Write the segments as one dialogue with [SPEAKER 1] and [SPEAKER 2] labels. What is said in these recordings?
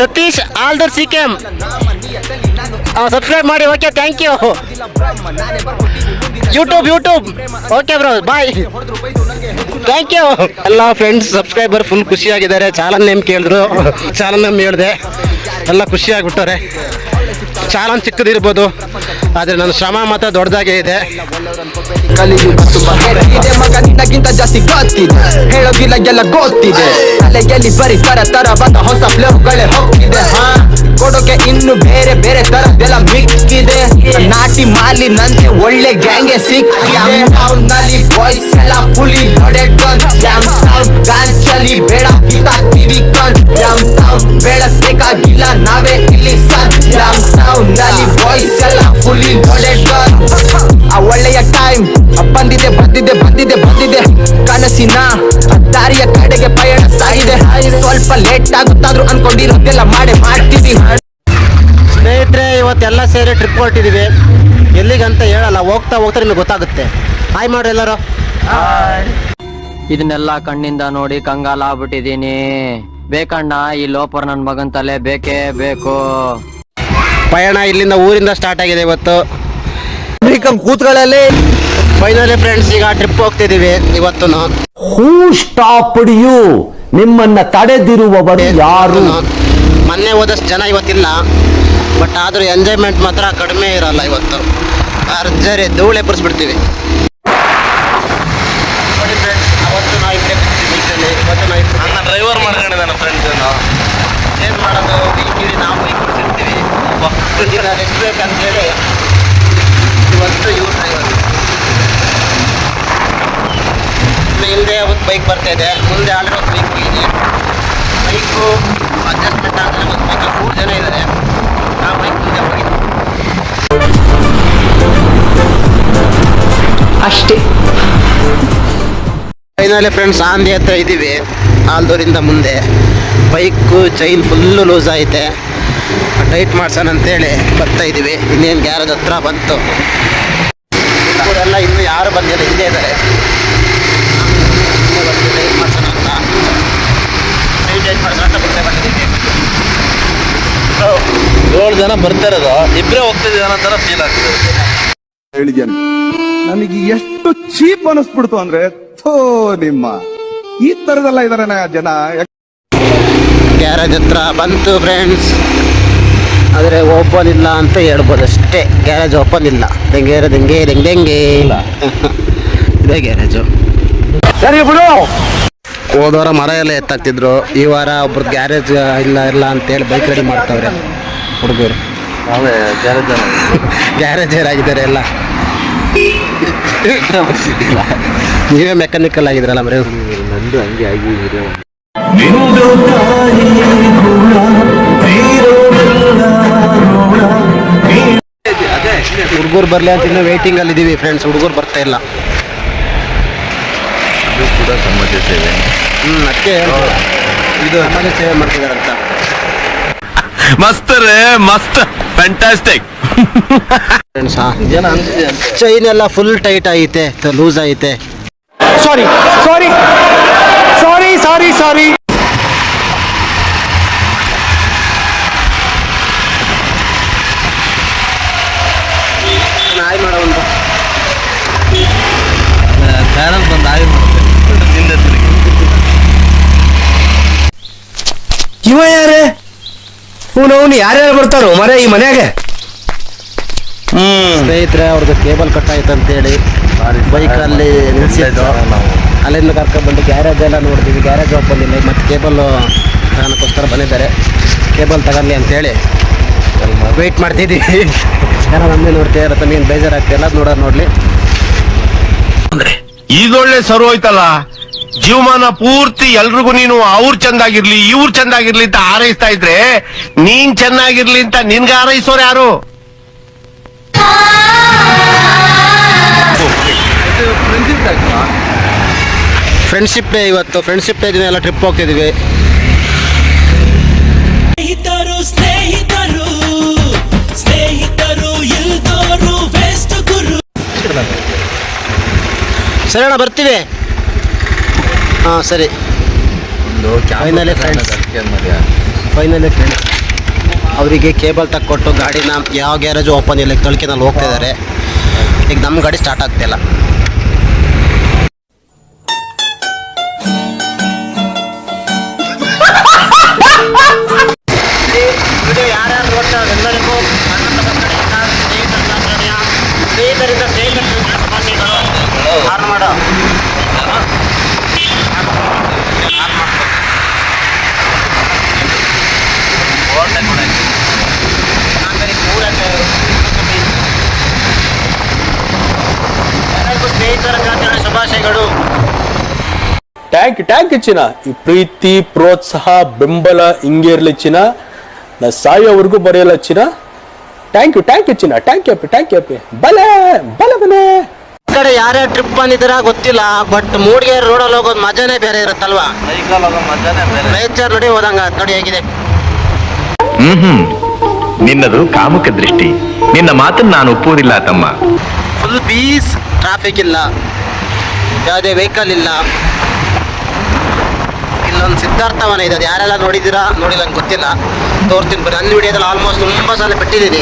[SPEAKER 1] ಸತೀಶ್ ಆಲ್ದರ್ ಸಿ ಕೆಮ್ ಸಬ್ಸ್ಕ್ರೈಬ್ ಮಾಡಿ okay thank you YouTube YouTube okay bro bye thank you ಎಲ್ಲ ಫ್ರೆಂಡ್ಸ್ ಸಬ್ಸ್ಕ್ರೈಬರ್ ಫುಲ್ ಖುಷಿಯಾಗಿದ್ದಾರೆ. ಚಾಲನ್ ನೇಮ್ ಕೇಳಿದ್ರು. ಚಾಲನ್ ನೇಮ್ ಹೇಳಿದೆ. ಎಲ್ಲ ಖುಷಿಯಾಗ್ಬಿಟ್ಟವ್ರೆ. ಚಾಲನ್ ಚಿಕ್ಕದಿರ್ಬೋದು, ಆದರೆ ನನ್ನ ಶ್ರಮ ಮಾತ್ರ ದೊಡ್ಡದಾಗೇ ಇದೆ.
[SPEAKER 2] ಕಲಿಯುಗ ತುಂಬಾ ಇದೆ ಮಗ, ನಿನ್ನಗಿಂತ ಜಾಸ್ತಿ ಗೊತ್ತಿದೆ. ಹೇಳೋದಿಲ್ಲ, ಎಲ್ಲ ಗೊತ್ತಿದೆ. ತಲೆಯಲ್ಲಿ ಬರೀ ತರ ತರ ಬಂದ ಹೊಸ ಫ್ಲೇವ್ಗಳೇ ಹೋಗಿದೆ, ಹಾ? ಕೊಡೋಕೆ ಇನ್ನು ಬೇರೆ ಬೇರೆ ತರದೆಲ್ಲ ಮಿಕ್ಕಿದೆ. ನಾಟಿ ಮಾಲಿ ನಂತೆ ಒಳ್ಳೆ ಗ್ಯಾಂಗೆ ಸಿಕ್ಕಿ ನಲ್ಲಿ ಬಾಯ್ಸ್ ಎಲ್ಲ ಫುಲಿ ಲೋಡೆಡ್ ಕನ್ ಜಾಮ್ ಸೌಂಡ್ ಗಾಂಚಲಿ ಬೇಡ ಕಿತ್ತಾಕ್ತೀವಿ ಕಣ್ ಜಾಮ್ ಬೇಡ ಬೇಡಬೇಕಾಗಿಲ್ಲ ನಾವೇ ಇಲ್ಲಿ ಸನ್ ನಲ್ಲಿ ಬಾಯ್ಸ್ ಎಲ್ಲ ಫುಲ್ ಗನ್ ಆ ಒಳ್ಳೆಯ ಟೈಮ್ ಬಂದಿದೆ ಬಂದಿದೆ ಬಂದಿದೆ ಬಂದಿದೆ. ಕನಸಿನ ದಾರಿಯ ಕಡೆಗೆ ಪಯಣ ಸಾಗಿದೆ. ಸ್ವಲ್ಪ ಲೇಟ್ ಆಗುತ್ತಾದ್ರೂ ಅನ್ಕೊಂಡಿರೋದೆಲ್ಲ ಮಾಡೇ ಮಾಡ್ತೀವಿ.
[SPEAKER 1] ಸ್ನೇಹಿತರೆ ಇವತ್ತೆಲ್ಲ ಸೇರಿ ಟ್ರಿಪ್ ಹೊರಟಿದ್ದೀವಿ ಎಲ್ಲಿಗಂತ ಹೇಳಲ್ಲ ಹೋಗ್ತಾ ಹೋಗ್ತಾ ನಿಮಗೆ ಗೊತ್ತಾಗುತ್ತೆ. ಹಾಯ್ ಮಾಡ್ರಿ ಎಲ್ಲರೂ.
[SPEAKER 3] ಇದನ್ನೆಲ್ಲ ಕಣ್ಣಿಂದ ನೋಡಿ ಕಂಗಾಲ ಆಗ್ಬಿಟ್ಟಿದ್ದೀನಿ ಬೇಕಣ್ಣ ಈ ಲೋಪರ್ ನನ್ನ ಮಗನ ತಲೆ ಬೇಕೇ ಬೇಕು.
[SPEAKER 1] ಪಯಣ ಇಲ್ಲಿಂದ ಊರಿಂದ ಸ್ಟಾರ್ಟ್ ಆಗಿದೆ ಇವತ್ತು.
[SPEAKER 2] ಕೂತ್ಗಳಲ್ಲಿ
[SPEAKER 1] ಫೈನಲಿ ಫ್ರೆಂಡ್ಸ್ ಈಗ ಟ್ರಿಪ್ ಹೋಗ್ತಿದ್ದೀವಿ ಇವತ್ತು
[SPEAKER 4] ಹೂ ಸ್ಟಾಪ್ ಯು ನಿಮ್ಮನ್ನ ತಡೆದಿರುವವರು ಯಾರು?
[SPEAKER 1] ಮೊನ್ನೆ ಹೋದಷ್ಟು ಜನ ಇವತ್ತಿಲ್ಲ. ಬಟ್ ಆದರೂ ಎಂಜಾಯ್ಮೆಂಟ್ ಮಾತ್ರ ಕಡಿಮೆ ಇರಲ್ಲ ಇವತ್ತು. ಅರ್ಜರಿ ಧೂಳೆ ಬಿಡ್ತೀವಿ ನೋಡಿ ಫ್ರೆಂಡ್ಸ್ ಅವತ್ತು ನಾವು ಇಬ್ಬರೇ ಬೈಕಲ್ಲಿ ಇವತ್ತು ನಾವು ಇಬ್ಬರು
[SPEAKER 5] ಡ್ರೈವರ್ ಮಾಡ್ಕೊಂಡಿದ್ದಾನೆ ಫ್ರೆಂಡ್ಸ್
[SPEAKER 1] ಏನು ಮಾಡೋದು? ಬೈಕಿರಿ ನಾವು ಒಟ್ಟು ದಿನ ರೆಸ್ಟ್ ಬೇಕಂತೇಳಿ ಇವತ್ತು ಯೂಸ್ ಡ್ರೈವರ್ ಹಿಂದೆ ಒಂದು ಬೈಕ್ ಬರ್ತಾ ಇದೆ. ಮುಂದೆ ಆಲ್ರೆಡಿ ಒಂದು ಬೈಕ್ ಇದೆ. ಬೈಕು ಅಡ್ಜಸ್ಟ್ಮೆಂಟ್ ಆದರೆ ಒಂದು ಬೈಕ್ ಮೂರು ಜನ ಇದ್ದಾರೆ. ಆ ಬೈಕ್ ಮುಂದೆ ಹೋಗಿದೆ
[SPEAKER 2] ಅಷ್ಟೇ.
[SPEAKER 1] ಫೈನಲಿ ಫ್ರೆಂಡ್ಸ್ ಆಂದಿ ಹತ್ರ ಇದ್ದೀವಿ. ಆಲ್ದೂರಿಂದ ಮುಂದೆ. ಬೈಕು ಚೈನ್ ಫುಲ್ಲು ಲೂಸ್ ಐತೆ ಟೈಟ್ ಮಾಡ್ಸೋಣ ಅಂತೇಳಿ ಬರ್ತಾ ಇದ್ದೀವಿ ಇನ್ನೇನು ಗ್ಯಾರೇಜ್ ಹತ್ರ ಬಂತು. ಇವರೆಲ್ಲ ಇನ್ನೂ ಯಾರು ಬಂದಿಲ್ಲ ಹಿಂದೆ ಇದ್ದಾರೆ. ಮಾಡ್ಸೋಣ ಅಂತ. ಟೈಟ್ ಮಾಡ್ಸೋಣ ಅಂತ ಮುಂದೆ ಬಂದಿದ್ದೀವಿ
[SPEAKER 5] ಏಳು ಜನ ಬರ್ತಾ ಇರೋದು. ಇಬ್ಬರೇ ಹೋಗ್ತಿದ್ದೀವಿ ಅನ್ನೋ ಫೀಲ್ ಆಗ್ತದೆ.
[SPEAKER 6] ಹೇಳಿದ್ದೇನೆ. ನನಗೆ ಎಷ್ಟು ಚೀಪ್ ಅನಿಸ್ಬಿಡ್ತು ಅಂದ್ರೆ ಥೋ ನಿಮ್ಮ. ಈ ತರದೆಲ್ಲ ಇದಾರೆ ಜನ.
[SPEAKER 1] ಗ್ಯಾರೇಜ್ ಹತ್ರ ಬಂತು ಫ್ರೆಂಡ್ಸ್ ಆದರೆ ಓಪನ್ ಇಲ್ಲ ಅಂತ ಹೇಳ್ಬೋದು ಅಷ್ಟೇ. ಗ್ಯಾರೇಜ್ ಓಪನ್ ಇಲ್ಲ. ದಂಗೆ ದಂಗೆ ದಂಗೆ ದಂಗೆ. ಇದೇ ಗ್ಯಾರೇಜು. ಹೋದವಾರ ಮರ ಎಲ್ಲ ಎತ್ತಾಗ್ತಿದ್ರು ಈ ವಾರ ಒಬ್ರು ಗ್ಯಾರೇಜ್ ಇಲ್ಲ ಇಲ್ಲ ಅಂತೇಳಿ ಬೈಕ್ ರೆಡಿ ಮಾಡ್ತಾವ್ರೆ. ಹುಡುಗರು.
[SPEAKER 5] ಅವೇ ಗ್ಯಾರೇಜ್
[SPEAKER 1] ಗ್ಯಾರೇಜ್ ಆಗಿದ್ದಾರೆ ಎಲ್ಲ? ನೀವೇ ಮೆಕ್ಯಾನಿಕಲ್ ಆಗಿದ್ರಲ್ಲ ಮರೆ?
[SPEAKER 5] ನಂದು ಹಂಗೆ ಆಗಿ
[SPEAKER 1] ಹುಡುಗರು ಬರಲಿ ಅಂತ ಇನ್ನೂ ವೇಟಿಂಗಲ್ಲಿ ಇದ್ದೀವಿ ಫ್ರೆಂಡ್ಸ್ ಹುಡುಗರು ಬರ್ತಾ ಇಲ್ಲ.
[SPEAKER 5] ಅದು ಕೂಡ ಸಮಾಜ ಸೇವೆ.
[SPEAKER 1] ಹ್ಞೂ ಅದಕ್ಕೆ ಇದು ಸಮಾಜ ಸೇವೆ ಮಾಡ್ತಿದಾರಂತ.
[SPEAKER 5] ಮಸ್ತ್ ರೇ ಮಸ್ತ್. ಫ್ಯಾಂಟಾಸ್ಟಿಕ್
[SPEAKER 1] ಫ್ರೆಂಡ್ಸ್ ಚೈನ್ ಎಲ್ಲ ಫುಲ್ ಟೈಟ್ ಐತೆ ಲೂಸ್ ಐತೆ.
[SPEAKER 4] ಸಾರಿ ಸಾರಿ ಸಾರಿ ಸಾರಿ ಸಾರಿ ಇವ ಯಾರೇ? ಅವನು ಅವನು ಯಾರ್ಯಾರು ಬರ್ತಾರೋ? ಮರ ಈ ಮನ್ಯಾಗ?
[SPEAKER 5] ಹ್ಮ್.
[SPEAKER 1] ಸ್ನೇಹಿತರೆ ಅವ್ರದ್ದು ಕೇಬಲ್ ಕಟ್ ಆಯ್ತು ಅಂತೇಳಿ ಬೈಕಲ್ಲಿ ನಿಲ್ಸಿದ್ದು.
[SPEAKER 5] ನಾವು
[SPEAKER 1] ಅಲ್ಲಿಂದ ಕರ್ಕೊಂಡ್ಬಂದು ಗ್ಯಾರೇಜ್ ಎಲ್ಲ ನೋಡ್ತೀವಿ ಗ್ಯಾರೇಜ್ ಓಪನ್ ಇಲ್ಲ. ಮತ್ತು ಕೇಬಲ್ ತಗೋಣಕ್ಕೋಸ್ಕರ ಬಂದಿದ್ದಾರೆ. ಕೇಬಲ್ ತಗೊಳ್ಳಿ ಅಂತೇಳಿ. ವೆಯ್ಟ್ ಮಾಡ್ತಿದ್ದೀವಿ ಯಾರು ನಮ್ಮೇ ನೋಡ್ತೀವಿ ಇರತ್ತೆ ನೀನು ಬೇಜಾರಾಗ್ತಿಲ್ಲ ನೋಡೋದು ಈಗ
[SPEAKER 7] ಒಳ್ಳೆ ಸರ್ವ್ ಹೋಯ್ತಲ್ಲ? ಜೀವಮಾನ ಪೂರ್ತಿ ಎಲ್ರಿಗೂ ನೀನು ಅವ್ರು ಚಂದಾಗಿರ್ಲಿ ಇವ್ರು ಚಂದಾಗಿರ್ಲಿ ಅಂತ ಹಾರೈಸ್ತಾ ಇದ್ರೆ ನೀನ್ ಚೆನ್ನಾಗಿರ್ಲಿ ಅಂತ ನಿನ್ಗೆ ಹಾರೈಸೋರು ಯಾರು?
[SPEAKER 1] ಫ್ರೆಂಡ್ಶಿಪ್ ಡೇ ಇವತ್ತು. ಫ್ರೆಂಡ್ಶಿಪ್ ಡೇ ದಿನ ಎಲ್ಲ ಟ್ರಿಪ್ ಹೋಗ್ತಿದ್ದೀವಿ
[SPEAKER 8] ಸ್ನೇಹಿತರು ಸ್ನೇಹಿತರು ಸ್ನೇಹಿತರು ಇಲ್ದೋರು ವೆಸ್ಟ್ ಗುರು.
[SPEAKER 1] ಸರಿ ಅಣ್ಣ ಬರ್ತೀವಿ. ಹಾಂ ಸರಿ.
[SPEAKER 5] ಫೈನಲಿ ಫ್ರೆಂಡ್ಸ್
[SPEAKER 1] ಫೈನಲಿ ಫ್ರೆಂಡ್ಸ್ ಅವರಿಗೆ ಕೇಬಲ್ ತಕ್ಕೊಟ್ಟು ಗಾಡಿನ ಯಾವ ಗ್ಯಾರೇಜ್ ಓಪನ್ ಇಲ್ಲ ತಳ್ಕಿನಲ್ಲಿ ಹೋಗ್ತಾ ಇದ್ದಾರೆ ಈಗ ನಮ್ಮ ಗಾಡಿ ಸ್ಟಾರ್ಟ್ ಆಗ್ತಿಲ್ಲ ಯಾರ್ಯಾರು ನೋಡ್ತಾರೆ ಎಲ್ಲರಿಗೂ? ಸ್ನೇಹಿತರಿಂದ ಸ್ನೇಹಿತರಿಂದ ಸ್ನೇಹಿತರಿಗೆ ಶುಭಾಶಯಗಳು ಆನ್ ಮಾಡು ಆನ್ ಮಾಡ್ಕೊ. ಆಮೇಲೆ ಮೂರಕ್ಕೆ ಎಲ್ಲರಿಗೂ ಸ್ನೇಹಿತರ ದಿನಾಚರಣೆ ಶುಭಾಶಯಗಳು
[SPEAKER 9] ಟ್ಯಾಂಕ್ ಟ್ಯಾಂಕ್ ಚಿನ್ನ ಈ ಪ್ರೀತಿ ಪ್ರೋತ್ಸಾಹ ಬೆಂಬಲ ಹಿಂಗೆ ಇರ್ಲಿ ಚಿನ್ನ ನಾ ಸಾಯೋವರೆಗೂ ಬರೆಯಲ್ಲ ಚಿನ್ನ ಟ್ಯಾಂಕ್ ಯು ಟ್ಯಾಂಕ್ ಯು ಚಿನ್ನ ಟ್ಯಾಂಕ್ ಯು ಅಪ್ಪಿ ಟ್ಯಾಂಕ್ ಯು ಅಪ್ಪಿ. ಬಲೆ ಬಲೆ ಬಲೆ.
[SPEAKER 1] ಕಡೆ ಯಾರ್ಯಾರು ಟ್ರಿಪ್ ಬಂದಿದ್ದೀರಾ ಗೊತ್ತಿಲ್ಲ ಬಟ್ ಮೂಡಿಗೆ ರೋಡಲ್ಲಿ ಹೋಗೋದು ಮಜಾನೇ ಬೇರೆ ಇರುತ್ತಲ್ವಾ? ನೇಚರ್ ನೋಡಿ ಹೋದಂಗ ನೋಡಿ ಹೇಗಿದೆ.
[SPEAKER 10] ಹ್ಮ್ ಹ್ಮ್. ನಿನ್ನದು ಕಾಮುಕ ದೃಷ್ಟಿ. ನಿನ್ನ ಮಾತನ್ನ ನಾನು ಒಪ್ಪುವುದಿಲ್ಲ ತಮ್ಮ.
[SPEAKER 1] ಫುಲ್ ಪೀಸ್ ಟ್ರಾಫಿಕ್ ಇಲ್ಲ. ಯಾವುದೇ ವೆಹಿಕಲ್ ಇಲ್ಲ. ಇಲ್ಲೊಂದು ಸಿದ್ಧಾರ್ಥ ವನ ಇದೆ ಅದು ಯಾರೆಲ್ಲ ನೋಡಿದ್ದೀರಾ? ನೋಡಿಲ್ಲ ನಂಗೆ ಗೊತ್ತಿಲ್ಲ. ತೋರ್ತೀನಿ ಬರೀ ನನ್ನ ವಿಡಿಯೋದಲ್ಲಿ ಆಲ್ಮೋಸ್ಟ್ ತುಂಬ ಸಲ ಬಿಟ್ಟಿದ್ದೀನಿ.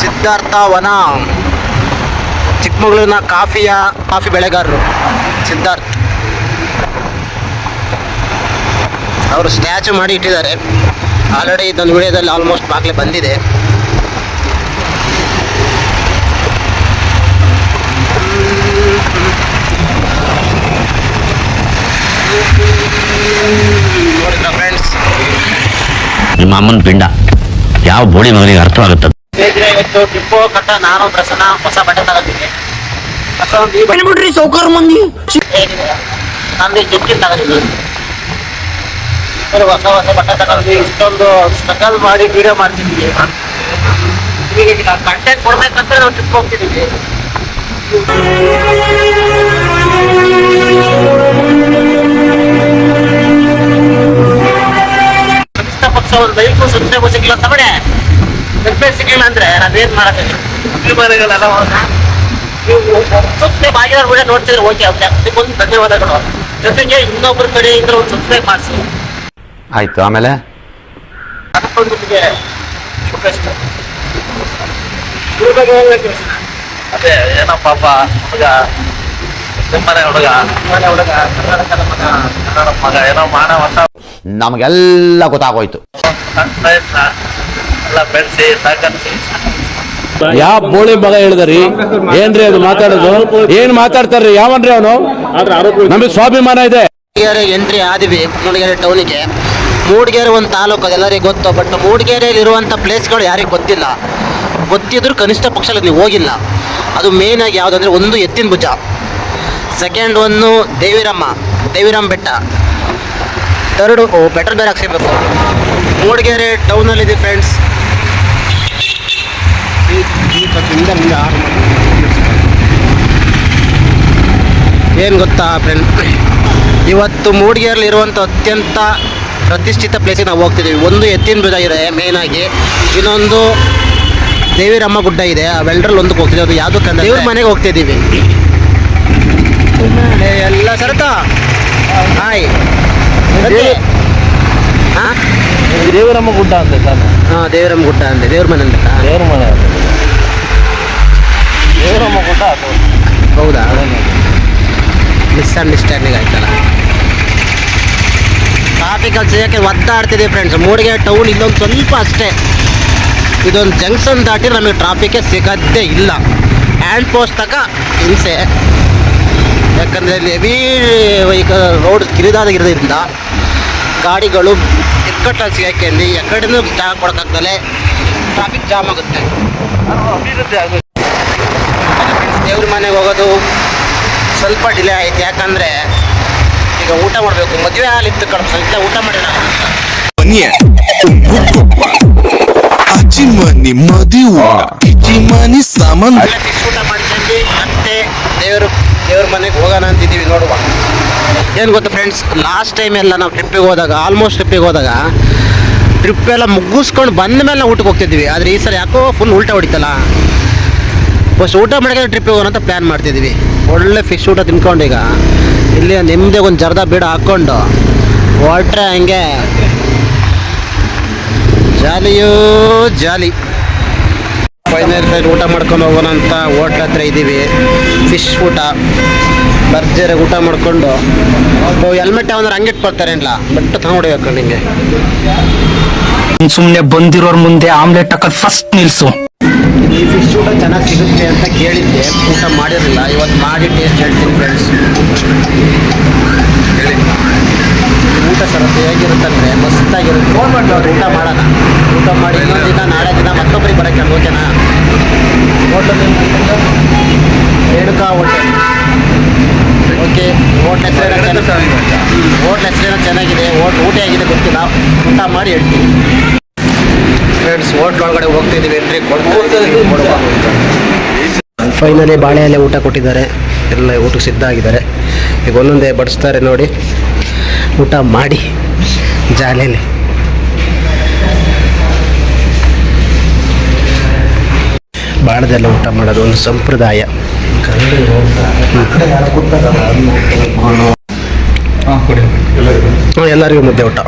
[SPEAKER 1] ಸಿದ್ಧಾರ್ಥ ವನ ಚಿಕ್ಕಮಗಳೂರಿನ ಕಾಫಿಯ, ಕಾಫಿ ಬೆಳೆಗಾರರು. ಸಿದ್ಧಾರ್ಥ್. ಅವರು ಸ್ಟ್ಯಾಚು ಮಾಡಿ ಇಟ್ಟಿದ್ದಾರೆ. ಆಲ್ರೆಡಿ ಇದೊಂದು ವಿಡಿಯೋದಲ್ಲಿ ಆಲ್ಮೋಸ್ಟ್ ಆಗಲೇ ಬಂದಿದೆ. ನೋಡಿದ್ರ ಫ್ರೆಂಡ್ಸ್
[SPEAKER 10] ನಿಮ್ಮ ಅಮ್ಮನ ಪಿಂಡ. ಯಾವ ಬೋಡಿ ಮಗನಿಗೆ ಅರ್ಥವಾಗುತ್ತದೆ?
[SPEAKER 1] ಇವತ್ತು ಟಿಪ್ಪು ಕಟ್ಟ ನಾನು ಪ್ರಸನ್ನ ಹೊಸ ಬಟ್ಟೆ ತಗೊಂಡಿದ್ದೆ ಬಿಡ್ರಿ ಸೌಕರ್ ಮಂದಿ. ನಂದು ಹೊಸ ಹೊಸ ಬಟ್ಟೆ ತಗೊಂಡು ಇಷ್ಟೊಂದು ಸ್ಟ್ರಗಲ್ ಮಾಡಿ ವಿಡಿಯೋ ಮಾಡ್ತಿದ್ದೀವಿ. ಈಗ ಕಂಟೆಂಟ್ ಕೊಡ್ಬೇಕಂತ ನಾವು ಟ್ರಿಪ್ ಹೋಗ್ತಿದ್ದೀವಿ. ಬೈಕು ಸುತ್ತಗೂ ಸಿಗ್ಲಿಲ್ಲ ತಗೊಡೆ ಬೆಲೆ ಸಿಗ್ಲಿಲ್ಲ ಅಂದ್ರೆ ನಾವೇನ್ ಮಾಡಕ್ಕೆ ಮನೆಗಳೆಲ್ಲ ನೀವು ಕೂಡ ಆಗಿರೋ ವಿಡಿಯೋ ನೋಡ್ತಿದ್ರೆ ಓಕೆ ಅವ್ರಿಗೆ ಅದಕ್ಕೊಂದು ಧನ್ಯವಾದಗಳು. ಜೊತೆಗೆ ಇನ್ನೊಬ್ಬರ ಕಡೆಯಿಂದ ಒಂದು ಸಬ್ಸ್ಕ್ರೈಬ್ ಮಾಡಿಸಿ.
[SPEAKER 10] ಆಯ್ತು ಆಮೇಲೆ.
[SPEAKER 5] ಅದೇ ಏನೋ ಪಾಪ ಹುಡುಗ ನಿಮ್ಮನೆ ಹುಡುಗ.
[SPEAKER 1] ಮನೆ ಹುಡುಗ ಕರ್ನಾಟಕದ ಮಗ
[SPEAKER 5] ಕನ್ನಡ ಮಗ ಏನೋ ಮಾನವ
[SPEAKER 10] ನಮಗೆಲ್ಲ ಗೊತ್ತಾಗೋಯ್ತು.
[SPEAKER 5] ಸಣ್ಣ ಪ್ರಯತ್ನ ಎಲ್ಲ ಬೆಳೆಸಿ ಸಹಕರಿಸಿ
[SPEAKER 9] ಯಾವ ಬೋಳಿ ಮಗ ಹೇಳಿದ್ರಿ? ಏನ್ರಿ ಅದು ಮಾತಾಡೋದು? ಏನ್ ಮಾತಾಡ್ತಾರ್ರಿ? ಯಾವನ್ರಿ ಅವನು? ನಮಗೆ ಸ್ವಾಭಿಮಾನ ಇದೆ.
[SPEAKER 1] ಮೂಡಿಗೆರೆ ಎಂಟ್ರಿ ಆದಿವಿ ಮೂಡಿಗೆರೆ ಟೌನಿಗೆ ಮೂಡಿಗೆರೆ ಒಂದು ತಾಲೂಕು ಅದೆಲ್ಲರಿಗೂ ಗೊತ್ತು. ಬಟ್ ಮೂಡಿಗೆರೆಯಲ್ಲಿ ಇರುವಂಥ ಪ್ಲೇಸ್ಗಳು ಯಾರಿಗೂ ಗೊತ್ತಿಲ್ಲ. ಗೊತ್ತಿದ್ರು ಕನಿಷ್ಠ ಪಕ್ಷದಲ್ಲಿ ನೀವು ಹೋಗಿಲ್ಲ. ಅದು ಮೇನ್ ಆಗಿ ಯಾವುದಂದ್ರೆ ಒಂದು ಎತ್ತಿನ ಭುಜ. ಸೆಕೆಂಡ್ ಒಂದು ದೇವಿರಮ್ಮ ದೇವಿರಮ್ಮ ಬೆಟ್ಟ. ಥರ್ಡು ಓ ಪೆಟ್ರೋಲ್ ಬೇರೆ ಹಾಕ್ಸಿರ್ಬೇಕು ಮೂಡಿಗೆರೆ ಟೌನಲ್ಲಿದೆ ಫ್ರೆಂಡ್ಸ್ ಏನು ಗೊತ್ತಾ ಫ್ರೆಂಡ್ ಇವತ್ತು ಮೂಡಿಗೆರೆಯಲ್ಲಿ ಇರುವಂಥ ಅತ್ಯಂತ ಪ್ರತಿಷ್ಠಿತ ಪ್ಲೇಸಿಗೆ ನಾವು ಹೋಗ್ತಿದ್ದೀವಿ. ಒಂದು ಎತ್ತಿನ ಭುಜ ಇದೆ ಮೇಯ್ನಾಗಿ ಇನ್ನೊಂದು ದೇವಿರಮ್ಮ ಗುಡ್ಡ ಇದೆ. ಅವೆಲ್ಲರಲ್ಲಿ ಒಂದಕ್ಕೆ ಹೋಗ್ತಿದ್ದೀವಿ. ಅದು ಯಾವುದಕ್ಕೆ ದೇವ್ರ ಮನೆಗೆ ಹೋಗ್ತಿದ್ದೀವಿ. ಎಲ್ಲ ಸರತ? ಹಾಯ್ ಹಾಂ?
[SPEAKER 5] ದೇವರಮ್ಮ ಗುಡ್ಡ ಅಂತ ತಾನೆ
[SPEAKER 1] ಹಾಂ ದೇವರಮ್ಮ ಗುಡ್ಡ ಅಂತ ದೇವ್ರ ಮನೆ ಅಂತ.
[SPEAKER 5] ದೇವ್ರ ಮನೆ ದೇವರಮ್ಮ ಗುಡ್ಡ ಅದು.
[SPEAKER 1] ಹೌದಾ? ಮಿಸ್ಅಂಡರ್ಸ್ಟ್ಯಾಂಡಿಂಗ್ ಆಯ್ತಲ್ಲ. ಟ್ರಾಫಿಕಲ್ಲಿ ಸಿಗಕ್ಕೆ ಒದ್ದಾಡ್ತಿದೆ ಫ್ರೆಂಡ್ಸ್ ಮೂಡಿಗೆ ಟೌನ್ ಇಲ್ಲೊಂದು ಸ್ವಲ್ಪ ಅಷ್ಟೇ. ಇದೊಂದು ಜಂಕ್ಷನ್ ದಾಟಿ ನಮಗೆ ಟ್ರಾಫಿಕ್ಕೇ ಸಿಗೋದೇ ಇಲ್ಲ. ಹ್ಯಾಂಡ್ ಪೋಸ್ಟ್ ತಕ ಹಿಂಸೆ. ಯಾಕಂದರೆ ಇಲ್ಲಿ ಹೆವಿ ವೆಹಿಕಲ್ ರೋಡ್ ಕಿರಿದಾದ ಇರೋದ್ರಿಂದ ಗಾಡಿಗಳು ಇಕ್ಕಟ್ಟಾಗಿ ಸಿಗೋಕ್ಕೆ ಎಕಡೆನೂ ಜಾಗ ಕೊಡೋಕ್ಕಾಗ್ದಲೆ ಟ್ರಾಫಿಕ್ ಜಾಮ್ ಆಗುತ್ತೆ.
[SPEAKER 5] ಅಭಿವೃದ್ಧಿ ಆಗುತ್ತೆ
[SPEAKER 1] ದೇವ್ರ ಮನೆಗೆ ಹೋಗೋದು ಸ್ವಲ್ಪ ಡಿಲೇ ಆಯ್ತು. ಯಾಕಂದರೆ ಈಗ ಊಟ ಮಾಡಬೇಕು. ಮದುವೆ ಹಾಲಿತ್ತು ಕಡಿಮೆ ಸ್ವಲ್ಪ ಊಟ ಮಾಡಿಲ್ಲ
[SPEAKER 6] ಮದುವೆ ಅಜ್ಜಿ ಸಾಮಾನು.
[SPEAKER 1] ಊಟ ಮಾಡ್ಕೊಂಡು ಮತ್ತೆ ದೇವ್ರ ದೇವ್ರ ಮನೆಗೆ ಹೋಗೋಣ ಅಂತಿದ್ದೀವಿ ನೋಡುವ. ಏನು ಗೊತ್ತಾ ಫ್ರೆಂಡ್ಸ್ ಲಾಸ್ಟ್ ಟೈಮ್ ಎಲ್ಲ ನಾವು ಟ್ರಿಪ್ಪಿಗೆ ಹೋದಾಗ ಆಲ್ಮೋಸ್ಟ್ ಟ್ರಿಪ್ಪಿಗೆ ಹೋದಾಗ ಟ್ರಿಪ್ ಎಲ್ಲ ಮುಗಿಸ್ಕೊಂಡು ಬಂದ ಮೇಲೆ ನಾವು ಊಟಕ್ಕೆ ಹೋಗ್ತಿದ್ವಿ. ಆದರೆ ಈ ಸಲ ಯಾಕೋ ಫುಲ್ ಉಲ್ಟಾ ಹೊಡಿತಲ್ಲ. ಫಸ್ಟ್ ಊಟ ಮಾಡೋಕೆ ಟ್ರಿಪ್ಪಿಗೆ ಹೋಗೋಣ ಅಂತ ಪ್ಲ್ಯಾನ್ ಮಾಡ್ತಿದ್ವಿ. ಒಳ್ಳೆ ಫಿಶ್ ಊಟ ತಿನ್ಕೊಂಡು ಈಗ. ಇಲ್ಲಿ ನಿಮ್ಮದೇ ಒಂದು ಜರ್ದ ಬೀಡ ಹಾಕ್ಕೊಂಡು ಹೊರಟ್ರೆ ಹಂಗೆ. ಜಾಲಿಯೋ, ಜಾಲಿ. ಫೈನಲ್ ಊಟ ಮಾಡ್ಕೊಂಡು ಹೋಗೋಣ ಅಂತ ಹೋಟ್ಲ್ ಹತ್ರ ಇದ್ದೀವಿ. ಫಿಶ್ ಊಟ. ಭರ್ಜರಿ ಊಟ ಮಾಡ್ಕೊಂಡು ಹೆಲ್ಮೆಟ್ ಯಾವಂದ್ರೆ ಹಂಗೆ ಇಟ್ಕೊಳ್ತಾರೆ ಇಲ್ಲ ಬಟ್ ತಗೊಂಡಿಬೇಕು ನಿಂಗೆ.
[SPEAKER 4] ಸುಮ್ನೆ ಬಂದಿರೋರ್ ಮುಂದೆ ಆಮ್ಲೆಟ್ ಹಾಕೋದ್ ಫಸ್ಟ್ ನಿಲ್ಸು.
[SPEAKER 1] ಈ ಫಿಶ್ ಊಟ ಚೆನ್ನಾಗಿ ಸಿಗುತ್ತೆ ಅಂತ ಕೇಳಿದ್ದೆ. ಊಟ ಮಾಡಿರಲಿಲ್ಲ. ಇವತ್ತು ಮಾಡಿ ಟೇಸ್ಟ್ ಹೇಳ್ತೀನಿ ಫ್ರೆಂಡ್ಸ್ ಊಟ ಸರ್ ಹೇಗಿರುತ್ತಂದ್ರೆ ಮಸ್ತಾಗಿರುತ್ತೆ. ಫೋನ್ ಮಾಡಿ ಊಟ ಮಾಡೋಣ ಊಟ ಮಾಡಿ ಇನ್ನೊಂದು ದಿನ ನಾಳೆ ದಿನ ಮತ್ತೊಬ್ಬರಿಗೆ ಬರೋಕ್ಕೆ ಓಕೆನಾ hotel Renuka hotel okay hotel ಹೆಸರೇನೋ ಚೆನ್ನಾಗಿದೆ ಹೋಟ್ಲ್ ಹೆಸರೇನೋ ಚೆನ್ನಾಗಿದೆ ಹೋಟ್ ಊಟ ಆಗಿದೆ ಗೊತ್ತಿಲ್ಲ ಊಟ ಮಾಡಿ ಹೇಳ್ತೀನಿ. ಫ್ರೆಂಡ್ಸ್ ಹೋಟ್ಲ್ ಒಳಗಡೆ ಹೋಗ್ತಿದ್ದೀವಿ ಎಂಟ್ರಿ ಫೈನಲಿ ಬಾಳೆಯಲ್ಲೇ ಊಟ ಕೊಟ್ಟಿದ್ದಾರೆ. ಎಲ್ಲ ಊಟಕ್ಕೆ ಸಿದ್ಧ ಆಗಿದ್ದಾರೆ. ಈಗ ಒಂದೊಂದೇ ಬಡಿಸ್ತಾರೆ ನೋಡಿ. ಊಟ ಮಾಡಿ ಜಾಲೇಲಿ ಬಾಳದೆಲ್ಲ ಊಟ ಮಾಡೋದು ಒಂದು ಸಂಪ್ರದಾಯ. ಎಲ್ಲರಿಗೂ ಮುದ್ದೆ ಊಟ.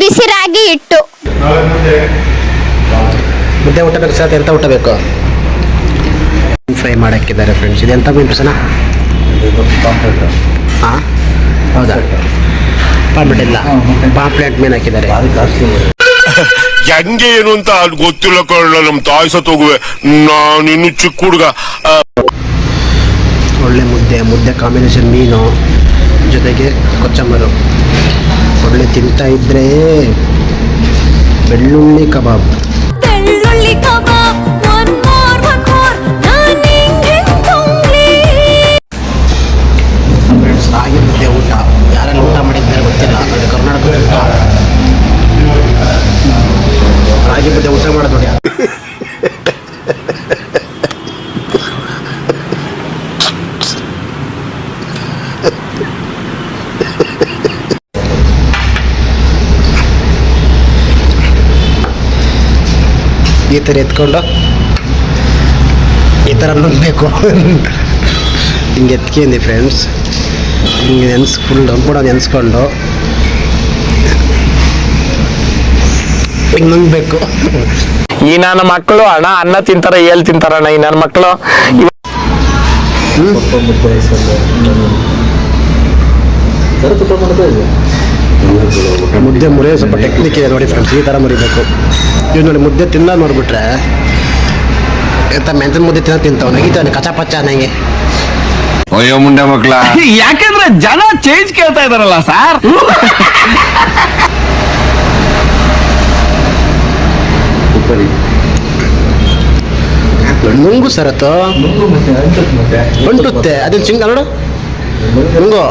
[SPEAKER 11] ಬಿಸಿ ರಾಗಿ ಇಟ್ಟು
[SPEAKER 1] ಮುದ್ದೆ ಊಟ ಬೇಕು ಸರ್ ಎಂತ ಊಟ ಬೇಕು? ಫ್ರೈ ಮಾಡಕ್ಕಿದ್ದಾರೆ ಫ್ರೆಂಡ್ಸ್ ಇದು ಎಂತ ಮೀನು ಸನ ಹಾಂ ಹೌದಾ? ಪಾಂಪ್ಲೆಟ್ ಇಲ್ಲ. ಪಾಂಪ್ಲೆಟ್ ಮೀನು ಹಾಕಿದ್ದಾರೆ.
[SPEAKER 7] ಹೆಂಗೆ ಏನು ಅಂತ ಅದು ಗೊತ್ತಿಲ್ಲ ಕಳ್ಳ ನಮ್ ತಾಯಿ ಸತ್ತೋಗುವೆ ನಾನು ಇನ್ನು ಚಿಕ್ಕ ಹುಡುಗ.
[SPEAKER 1] ಒಳ್ಳೆ ಮುದ್ದೆ ಮುದ್ದೆ ಕಾಂಬಿನೇಷನ್ ಮೀನು ಜೊತೆಗೆ ಕೊಚ್ಚಂಬರು. ಒಳ್ಳೆ ತಿಂತಾ ಇದ್ರೆ ಬೆಳ್ಳುಳ್ಳಿ ಕಬಾಬ್.
[SPEAKER 11] ಬೆಳ್ಳುಳ್ಳಿ ಕಬಾಬ್.
[SPEAKER 1] ಮುದ್ದೆ ಊಟ. ಯಾರೆಲ್ಲ ಊಟ ಮಾಡಿದ್ದಾರೆ ಗೊತ್ತಿಲ್ಲ. ಕರ್ನಾಟಕದ ಊಟ. ರಾಗಿ ಮುದ್ದೆ ಊಟ ಮಾಡೋದು ನೋಡಿ ಈ ಥರ ಎತ್ಕೊಂಡು ಈ ಥರ ನುಗ್ಬೇಕು ಹಿಂಗೆ ಎತ್ಕೊಂಡಿ ಫ್ರೆಂಡ್ಸ್ ಹಿಂಗೆ ನೆನ್ಸ್ ಫುಲ್ ಕೂಡ ನೆನೆಸ್ಕೊಂಡು ನುಂಗ್ಬೇಕು.
[SPEAKER 9] ಈ ನನ್ನ ಮಕ್ಕಳು ಅಣ್ಣ ಅನ್ನ ತಿಂತಾರ ಏಲ್ ತಿಂತಾರಣ್ಣ ಈ ನನ್ನ ಮಕ್ಕಳು?
[SPEAKER 1] ಮುದ್ದೆ ಮುರಿಯೋ ಸ್ವಲ್ಪ ಟೆಕ್ನಿಕ್ ಇದೆ ನೋಡಿ ಫ್ರೆಂಡ್ಸ್ ಈ ಥರ ಮುರಿಬೇಕು. ಇವ್ ನೋಡಿ ಮುದ್ದೆ ತಿನ್ನ ನೋಡಿಬಿಟ್ರೆ ಎಂತ ಮೆಂತನ ಮುದ್ದೆ ತಿನ್ನ ತಿಂತಾವ ನಗಿತಾನೆ ಕಚ ಪಚ್ಚ ನಂಗೆ
[SPEAKER 7] ಅಯ್ಯೋ ಮುಂಡೆ ಮಕ್ಕಳ.
[SPEAKER 4] ಯಾಕಂದ್ರೆ ಜನ ಚೇಂಜ್ ಕೇಳ್ತಾ ಇದಾರಲ್ಲ ಸರ್
[SPEAKER 1] ನುಂಗು ಸರತ್ತು ಅಂಟುತ್ತೆ ಅದನ್ನ ಚಿಂಗ ನೋಡು. ನುಂಗು.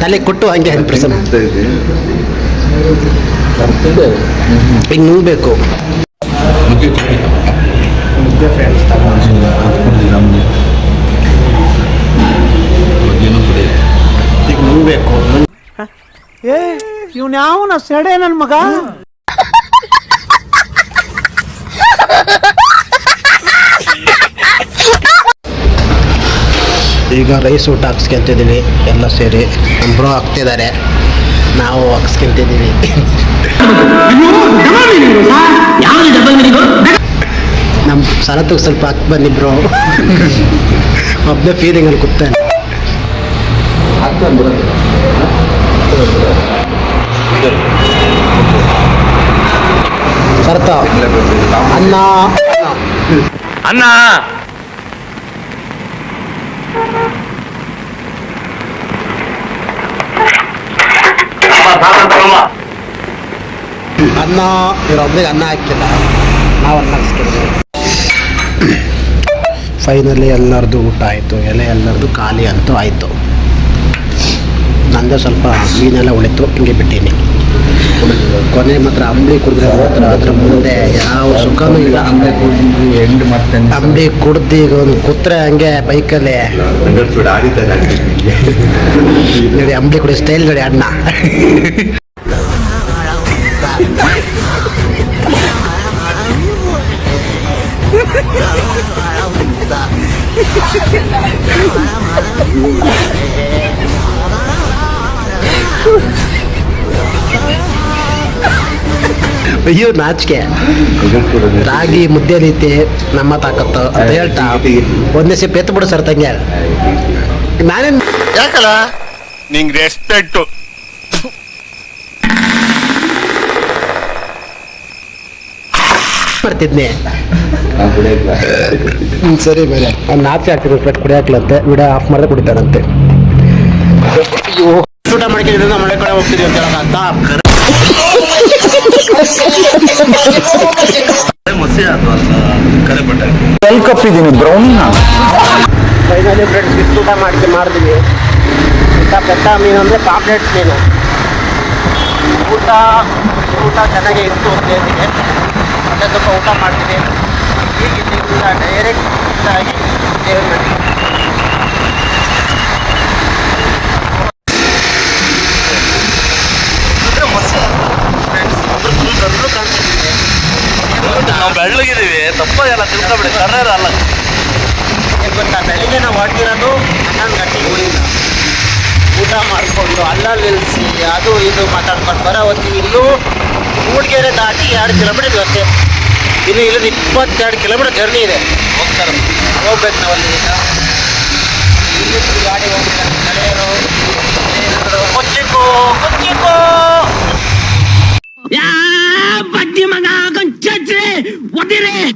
[SPEAKER 1] ತಲೆ ಕೊಟ್ಟು ಹಂಗೆ ಪ್ರಸನ್ನ. ಹಿಂಗೆ ನುಂಗ್ಬೇಕು. ನನ್ನ ನುಂಗ್ಬೇಕು ಈಗ ರೈಸ್ ಊಟ ಹಾಕ್ಸ್ಕೊಂತಿದ್ದೀವಿ ಎಲ್ಲ ಸೇರಿ. ನಮ್ಮ ಬ್ರೋ ಹಾಕ್ತಿದ್ದಾರೆ ನಾವು ಹಾಕ್ಸ್ಕೊಂತಿದ್ದೀವಿ ನಮ್ಮ ಸರತ್ತಿಗೆ ಸ್ವಲ್ಪ ಹಾಕಿ ಬ್ರೋ ಒಬ್ಬನೇ ಫೀಲಿಂಗಲ್ಲಿ ಕೂತಾನೆ ಸರತ, ಅನ್ನ.
[SPEAKER 10] ಅಣ್ಣ
[SPEAKER 1] ಅನ್ನ ಇರೋದ್ರಿಗೆ ಅನ್ನ ಹಾಕಿಲ್ಲ. ನಾವು ಅನ್ನ ಹಾಕ್ಸ್ಕೊಂಡಿದ್ದೀವಿ ಫೈನಲಿ ಎಲ್ಲರದು ಊಟ ಆಯಿತು. ಎಲೆ ಎಲ್ಲರದು ಖಾಲಿ ಅಂತೂ ಆಯಿತು. ನಂದೇ ಸ್ವಲ್ಪ ಮೀನೆಲ್ಲ ಉಳಿತು. ಹಿಂಗೆ ಬಿಟ್ಟೀನಿ. ಕೊನೆ ಮಾತ್ರ ಅಂಬಳಿ ಕುಡಿದ್ರೆ ಮಾತ್ರ ಅದ್ರ ಮುಂದೆ ಯಾವ ಸುಖನೂ ಇಲ್ಲ. ಅಂಬಳಿ ಕುಡ್ದು ಈಗ ಒಂದು ಕೂತ್ರೆ ಹಂಗೆ ಬೈಕಲ್ಲಿ. ನೋಡಿ ಅಂಬಳಿ ಕುಡಿಯೋ ಸ್ಟೈಲ್ ನೋಡಿ ಅಣ್ಣ ಅಯ್ಯೋ ನಾಚಿಕೆ ರಾಗಿ ಮುದ್ದೆಲೈತಿ ನಮ್ಮ ತಾಕತ್ತು ಅಂತ ಹೇಳ್ತಾ ಒಂದೇ ಸಿಪ್ ಎತ್ತು ಬಿಡು ಸರ್ ತಂಗೆ ನಾನೇನ್
[SPEAKER 7] ಯಾಕಲ್ಲ? ನಿಂಗ್ ರೆಸ್ಪೆಕ್ಟ್
[SPEAKER 1] ಹ್ಮ್, ಸರಿ ಬೇರೆ ಅವ್ನು ನಾಚಿ ಹಾಕ್ತಿದ್ರು ಪ್ಲೇಟ್ ಕುಡಿಯಾಕ್ಲಂತೆ ವಿಡ ಆಫ್ ಮಾಡಿದ್ರೆ ಕುಡಿತಾರಂತೆ ಊಟ ಮಾಡ್ಕೊಂಡಿದ್ರಿಂದ ಮಳೆ ಕಡೆ ಹೋಗ್ತಿದ್ವಿ ಅಂತ
[SPEAKER 6] ಎಲ್ ಬ್ರೌನ್
[SPEAKER 1] ಫೈನಲಿ ಫ್ರೆಂಡ್ಸ್ ಊಟ ಮಾಡ್ಕೊಂಡು ಮಾಡಿದ್ವಿ. ಊಟ ಬೆಟ್ಟ ಮೀನು ಅಂದರೆ ಪಾಪ್ಲೆಟ್ ಮೀನು. ಊಟ ಊಟ ಚೆನ್ನಾಗೇ ಇತ್ತು ಅಂತ ಸ್ವಲ್ಪ ಊಟ ಮಾಡ್ತೀವಿ ಇಲ್ಲಿಂದ ಡೈರೆಕ್ಟ್ ಆಗಿ ದೇವರಿಗೆ
[SPEAKER 5] ನಾವು ಬೆಳ್ಳಗಿದೀವಿ ತಪ್ಪಾಗೆಲ್ಲ ತಿಳ್ಕೊಬಿಡಿ. ಕರ್ರರ ಅಲ್ಲ.
[SPEAKER 1] ಗೊತ್ತಾ? ಬೆಳಿಗ್ಗೆ ನಾವು ಹೊರಟಿರೋದು ಹನ್ನೊಂದು ಗಂಟೆಗೆ. ಊರಿಂದ ಊಟ ಮಾಡಿಕೊಂಡು ಅಲ್ಲಲ್ಲಿ ನಿಲ್ಲಿಸಿ ಅದು ಇದು ಮಾತಾಡ್ಕೊಂಡು ಬರೋ ಹೊತ್ತಿಗೆ ಇಲ್ಲೂ ಮೂಡಿಗೆರೆ ದಾಟಿ ಎರಡು ಕಿಲೋಮೀಟರ್ ಇವತ್ತೆ. ಅಷ್ಟೇ ಇನ್ನು ಇಲ್ಲಿಂದ ಇಪ್ಪತ್ತೆರಡು ಕಿಲೋಮೀಟರ್ ಜರ್ನಿ ಇದೆ. ಹೋಗ್ತಾರೆ. ಹೋಗ್ಬೇಕು ನಾವು ಅಲ್ಲಿ ಗಾಡಿ ಹೋಗ್ತಾರೆ ಕಳೆಯರು ಕೊಚ್ಚಿಕೋ ಕೊಚ್ಚಿಕೋ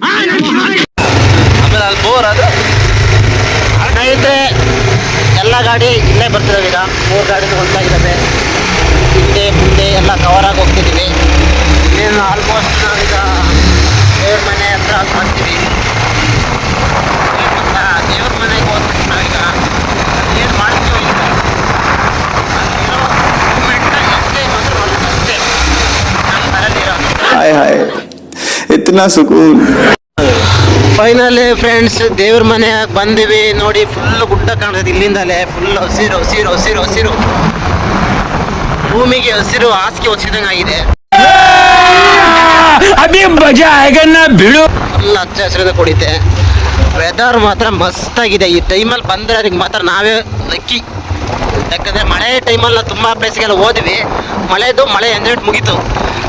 [SPEAKER 5] ಆಮೇಲೆ ಅಲ್ಲಿ ಬೋರ್ ಅದು.
[SPEAKER 1] ಸ್ನೇಹಿತರೆ ಎಲ್ಲ ಗಾಡಿ ಇಲ್ಲೇ ಬರ್ತಿದ್ದಾವೆ ಈಗ. ಮೂರು ಗಾಡಿ ಹೊಂದಾಗಿದ್ದಾವೆ ಹಿಂದೆ, ಮುಂದೆ ಎಲ್ಲ ಕವರ್ ಆಗಿ ಹೋಗ್ತಿದ್ದೀವಿ ಇನ್ನೇನು ಆಲ್ಮೋಸ್ಟ್ ಈಗ ದೇವ್ರ ಮನೆ ಹತ್ರ ಬರ್ತೀವಿ. ದೇವ್ರ ಮನೆಗೆ ಹೋದ್ಬಿಟ್ಟು ನಾವೀಗ ಏನು ಮಾಡ್ತೀವಿ ಈಗ ಅಲ್ಲಿರೋ ಮೂಮೆಂಟ್ನ ಎಷ್ಟೇ ಮಾತ್ರ ಅಷ್ಟೇ. ನನ್ನ ಮನೇಲಿರೋ
[SPEAKER 6] ಹಾಯ್ ಹಾಯ್. ಇತ್ನಾ ಸುಕೂನ್.
[SPEAKER 1] ಫೈನಲಿ ಫ್ರೆಂಡ್ಸ್ ದೇವ್ರ ಮನೆಯಾಗ ಬಂದಿವಿ. ನೋಡಿ ಫುಲ್ ಗುಡ್ಡ ಕಾಣ್ತದೆ ಇಲ್ಲಿಂದಲೇ. ಫುಲ್ ಹಸಿರು ಹಸಿರು ಹಸಿರು ಹಸಿರು. ಭೂಮಿಗೆ ಹಸಿರು ಹಾಸಿಗೆ ಹೊಸಿದಂಗೆ ಆಗಿದೆ. ಫುಲ್ ಹಚ್ಚ ಹಸಿರಿಂದ ಕುಡಿತೆ. ವೆದರ್ ಮಾತ್ರ ಮಸ್ತಾಗಿದೆ. ಈ ಟೈಮಲ್ಲಿ ಬಂದರೆ ಅದಕ್ಕೆ ಮಾತ್ರ ನಾವೇ ಲಕ್ಕಿ. ಯಾಕಂದರೆ ಮಳೆ ಟೈಮಲ್ಲಿ ನಾವು ತುಂಬ ಪ್ಲೇಸ್ಗೆಲ್ಲ ಹೋದ್ವಿ. ಮಳೆದು ಮಳೆ ಎಂಜಾಯ್ಮೆಂಟ್ ಮುಗೀತು.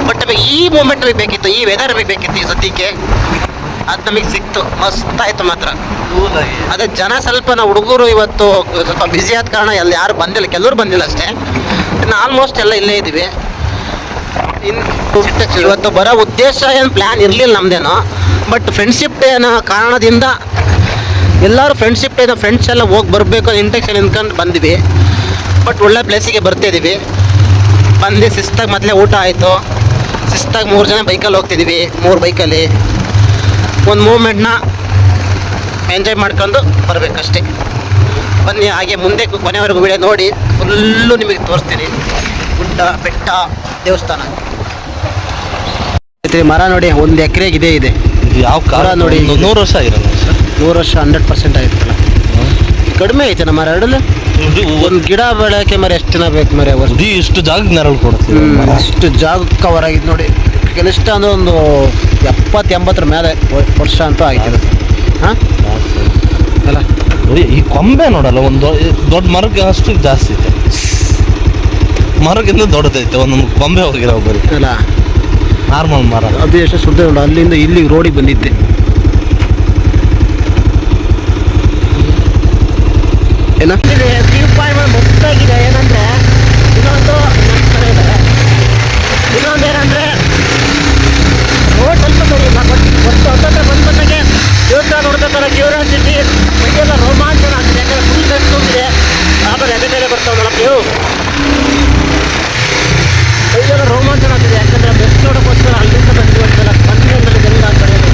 [SPEAKER 1] ಬಟ್ ಈ ಮೂಮೆಂಟ್ ನಮಗೆ ಬೇಕಿತ್ತು ಈ ವೆದರ್ ನಮಗೆ ಬೇಕಿತ್ತು ಈ ಸದ್ಯಕ್ಕೆ. ಅದು ನಮಗೆ ಸಿಕ್ತು. ಮಸ್ತ್ ಆಯ್ತು ಮಾತ್ರ. ಅದೇ ಜನ ಸ್ವಲ್ಪ ನಾವು ಹುಡುಗರು ಇವತ್ತು ಸ್ವಲ್ಪ ಬ್ಯುಸಿ ಆದ ಕಾರಣ ಎಲ್ಲ ಯಾರು ಬಂದಿಲ್ಲ ಕೆಲವರು ಬಂದಿಲ್ಲ ಅಷ್ಟೇ. ಇನ್ನು ಆಲ್ಮೋಸ್ಟ್ ಎಲ್ಲ ಇಲ್ಲೇ ಇದ್ದೀವಿ ಇನ್ನು ಇವತ್ತು ಬರೋ ಉದ್ದೇಶ ಏನು ಪ್ಲ್ಯಾನ್ ಇರಲಿಲ್ಲ ನಮ್ದೇನೋ. ಬಟ್ ಫ್ರೆಂಡ್ಶಿಪ್ ಡೇ ಅನ್ನೋ ಕಾರಣದಿಂದ ಎಲ್ಲರೂ ಫ್ರೆಂಡ್ಶಿಪ್ ಡೇನ ಫ್ರೆಂಡ್ಸ್ ಎಲ್ಲ ಹೋಗಿ ಬರಬೇಕು ಇಂಟೆಕ್ಷನ್ ನಿಂತ್ಕೊಂಡು ಬಂದ್ವಿ. ಬಟ್ ಒಳ್ಳೆ ಪ್ಲೇಸಿಗೆ ಬರ್ತಿದ್ದೀವಿ ಬಂದು ಶಿಸ್ತಾಗಿ ಮೊದಲೇ ಊಟ ಆಯಿತು. ಶಿಸ್ತಾಗಿ ಮೂರು ಜನ ಬೈಕಲ್ಲಿ ಹೋಗ್ತಿದ್ದೀವಿ ಮೂರು ಬೈಕಲ್ಲಿ ಒಂದು ಮೂಮೆಂಟ್ನ ಎಂಜಾಯ್ ಮಾಡ್ಕೊಂಡು ಬರಬೇಕಷ್ಟೇ. ಬನ್ನಿ ಹಾಗೆ ಮುಂದೆ ಕೊನೆವರೆಗೂ ವಿಡಿಯೋ ನೋಡಿ ಫುಲ್ಲು ನಿಮಗೆ ತೋರಿಸ್ತೀನಿ. ಗುಡ್ಡ ಬೆಟ್ಟ ದೇವಸ್ಥಾನ. ಮರ ನೋಡಿ ಒಂದು ಎಕರೆಗೆ ಇದೇ. ಇದೆ
[SPEAKER 5] ಯಾವ
[SPEAKER 1] ಕಾರ ನೋಡಿ
[SPEAKER 5] ನೂರು ವರ್ಷ ಆಗಿರಲ್ಲ ಸರ್?
[SPEAKER 1] ನೂರು ವರ್ಷ ಹಂಡ್ರೆಡ್ ಪರ್ಸೆಂಟ್ ಆಗಿರ್ತಲ್ಲ ಕಡಿಮೆ ಐತೆ ನಮ್ಮ ಮರಡಲ್ಲ ಒಂದು ಗಿಡ ಬೆಳಕ್ಕೆ ಮರ ಎಷ್ಟು ಜನ ಬೇಕು ಮರ
[SPEAKER 5] ಇಷ್ಟು ಜಾಗಕ್ಕೆ ನೆರಳು ಕೊಡ್ತೀವಿ
[SPEAKER 1] ಅಷ್ಟು ಜಾಗ ಕವರ್ ಆಗಿದ್ದು ನೋಡಿ. ಕನಿಷ್ಠ ಅಂದ್ರೆ ಒಂದು ಎಪ್ಪತ್ತು ಎಂಬತ್ತರ ಮೇಲೆ ವರ್ಷ ಅಂತೂ ಆಗಿರುತ್ತೆ ಹಾಂ? ಅಲ್ಲ
[SPEAKER 5] ಈ ಕೊಂಬೆ ನೋಡಲ್ಲ ಒಂದು ದೊಡ್ಡ ಮರಕ್ಕೆ ಅಷ್ಟು ಜಾಸ್ತಿ ಇದೆ. ಮರಕ್ಕಿಂತ ದೊಡ್ಡದೈತೆ ಒಂದೊಂದು ಕೊಂಬೆ ಹೋಗಿರೋ ಬರೀ.
[SPEAKER 1] ಅಲ್ಲ.
[SPEAKER 5] ನಾರ್ಮಲ್ ಮರ.
[SPEAKER 1] ಅದು ಎಷ್ಟು ಶುದ್ಧ ನೋಡು ಅಲ್ಲಿಂದ ಇಲ್ಲಿಗೆ ರೋಡಿಗೆ ಬಂದಿದ್ದೆ. ಏನ ವ್ಯೂ ಪಾಯಿಂಟ್ ಮಸ್ತಾಗಿದೆ ಏನಂದ್ರೆ ಇನ್ನೊಂದು ಇನ್ನೊಂದು ಏನಂದ್ರೆ ರೋಡ್ ಸ್ವಲ್ಪ ನೋಡಿ ಒಟ್ಟು ಹತ್ತತ್ರ ಬಂದ ಬಂದಾಗೆ ದೇವಸ್ಥಾನ ನೋಡ್ತಾರೆ ಕ್ಯೂರಿಯಾಸಿಟಿ ಮೈಯೆಲ್ಲ ರೋಮಾಂಚನ ಆಗ್ತದೆ. ಯಾಕಂದ್ರೆ ಫುಲ್ ಬೆಸ್ಟ್ ಹೋಗಿದೆ ಆಮೇಲೆ ಎದೆ ಮೇಲೆ ಬರ್ತಾವೆ ನೋಡಕ್ಕೆ ನೀವು ಮೈಯೆಲ್ಲ ರೋಮಾಂಚನ ಆಗ್ತಿದೆ. ಯಾಕಂದ್ರೆ ಬೆಸ್ಟ್ ನೋಡೋಕ್ಕೋಸ್ಕರ ಅಲ್ಲಿಂದ ಬಂದು ಅಂತೆಲ್ಲ ಬಂದ್ರೆ ನನಗೆಲ್ಲ ಅಂತ ಹೇಳಿ.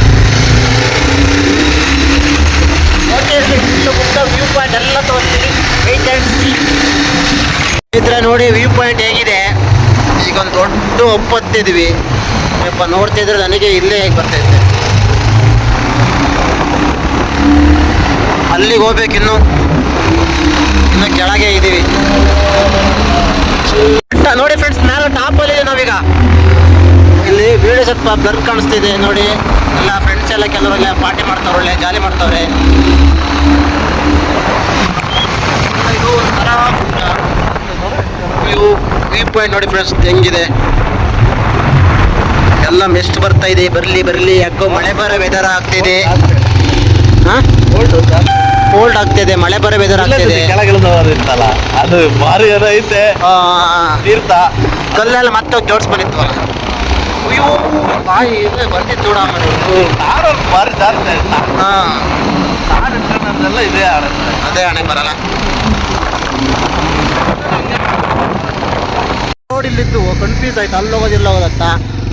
[SPEAKER 1] ಓಕೆ ಮುಕ್ತ ವ್ಯೂ ಪಾಯಿಂಟ್ ಎಲ್ಲ ತೋರಿಸ್ತೀನಿ. ವೆಯ್ಟ್ ಆ್ಯಂಡ್ ಸಿ ಇದ್ರೆ ನೋಡಿ ವ್ಯೂ ಪಾಯಿಂಟ್ ಹೇಗಿದೆ. ಈಗ ಒಂದು ದೊಡ್ಡ ಒಪ್ಪತ್ತಿದ್ವಿ. ಯಪ್ಪ ನೋಡ್ತಿದ್ರೆ ನನಗೆ ಇಲ್ಲೇ ಹೇಗೆ ಬರ್ತೈತೆ ಅಲ್ಲಿಗೆ ಹೋಗ್ಬೇಕಿನ್ನು ಇನ್ನು. ಕೆಳಗೆ ಇದ್ದೀವಿ ನೋಡಿ ಫ್ರೆಂಡ್ಸ್ ಮೇಲೆ ಟಾಪಲ್ಲಿ ನಾವೀಗ. ಇಲ್ಲಿ ವಿಡಿಯೋ ಸ್ವಲ್ಪ ಬ್ಲರ್ ಕಾಣಿಸ್ತಿದೆ, ನೋಡಿ. ಎಲ್ಲ ಫ್ರೆಂಡ್ಸ್ ಎಲ್ಲ ಕೆಲವರೆಲ್ಲ ಪಾರ್ಟಿ ಮಾಡ್ತಾವ್ರೆ, ಒಳ್ಳೆ ಜಾಲಿ ಮಾಡ್ತಾವ್ರೆ. ಇದು ಒಂಥರ ವ್ಯೂ ವ್ಯೂ ನೋಡಿ ಫ್ರೆಂಡ್ಸ್ ಹೆಂಗಿದೆ. ಎಲ್ಲ ಮೆಸ್ಟ್ ಬರ್ತಾ ಇದೆ, ಬರ್ಲಿ ಬರ್ಲಿ, ಯಾಕೋ ಮಳೆ ಬರೋ ವೆದರ್ ಆಗ್ತಿದೆ. ಕೋಲ್ಡ್ ಆಗ್ತಿದೆ ಮಳೆ ಬರೋ ವೆದರ್ ಆಗ್ತಿದೆ.
[SPEAKER 5] ಇರ್ತಲ್ಲ ಅದು ಭಾರಿ ಏನ ಐತೆ.
[SPEAKER 1] ಆ,
[SPEAKER 5] ತೀರ್ಥ.
[SPEAKER 1] ಕಲ್ಲೆಲ್ಲ ಮತ್ತೆ ಜೋಡ್ಸ್ ಬಂದಿತ್ತು. ಅಯ್ಯೋ ಬಾಯಿ ಇಲ್ಲೇ ಬರ್ತಿತ್ತು ನೋಡ
[SPEAKER 5] ಕಾರಲ್ಲಿ ಭಾರಿ ಜಾಸ್ತಿ
[SPEAKER 1] ಹಾ.
[SPEAKER 5] ಕಾರ್ ಇಟ್ಕೊಂಡ್ರೆಲ್ಲ ಇದೇ ಆಡುತ್ತೆ.
[SPEAKER 1] ಅದೇ ಹಣೆ ಬರಲ್ಲ. ನೋಡಿಲ್ಲಿದ್ದು ಕನ್ಫ್ಯೂಸ್ ಆಯ್ತು ಅಲ್ಲಿ ಹೋಗೋದಿಲ್ಲ ಹೋಗೋದತ್ತ